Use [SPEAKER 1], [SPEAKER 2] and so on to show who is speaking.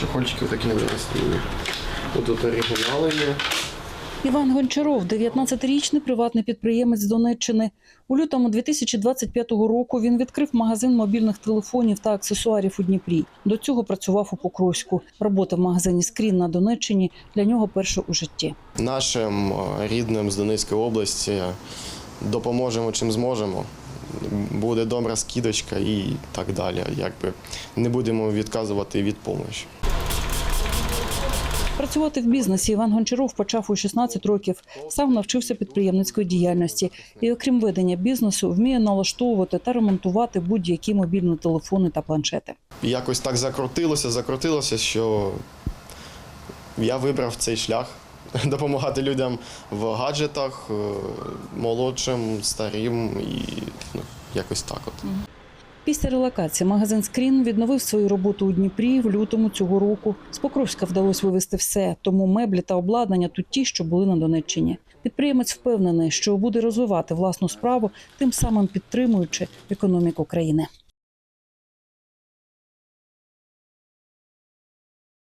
[SPEAKER 1] чехольчики такі не виростили. Тут оригінали є.
[SPEAKER 2] Іван Гончаров, 19-річний приватний підприємець з Донеччини. У лютому 2025 року він відкрив магазин мобільних телефонів та аксесуарів у Дніпрі. До цього працював у Покровську. Робота в магазині Скрін на Донеччині для нього перша у житті.
[SPEAKER 1] Нашим е, рідним з Донецької області допоможемо чим зможемо. Буде добра скидочка і так далі. Якби не будемо відказувати від допомоги.
[SPEAKER 2] Працювати в бізнесі Іван Гончаров почав у 16 років. Сам навчився підприємницької діяльності. І, окрім ведення бізнесу, вміє налаштовувати та ремонтувати будь-які мобільні телефони та планшети.
[SPEAKER 1] Якось так закрутилося, закрутилося, що я вибрав цей шлях допомагати людям в гаджетах, е, молодшим, старим і ну, якось так от.
[SPEAKER 2] Після релокації магазин Скрін відновив свою роботу у Дніпрі в лютому цього року. З Покровська вдалося вивезти все, тому меблі та обладнання тут ті, що були на Донеччині. Підприємець впевнений, що буде розвивати власну справу, тим самим підтримуючи економіку країни.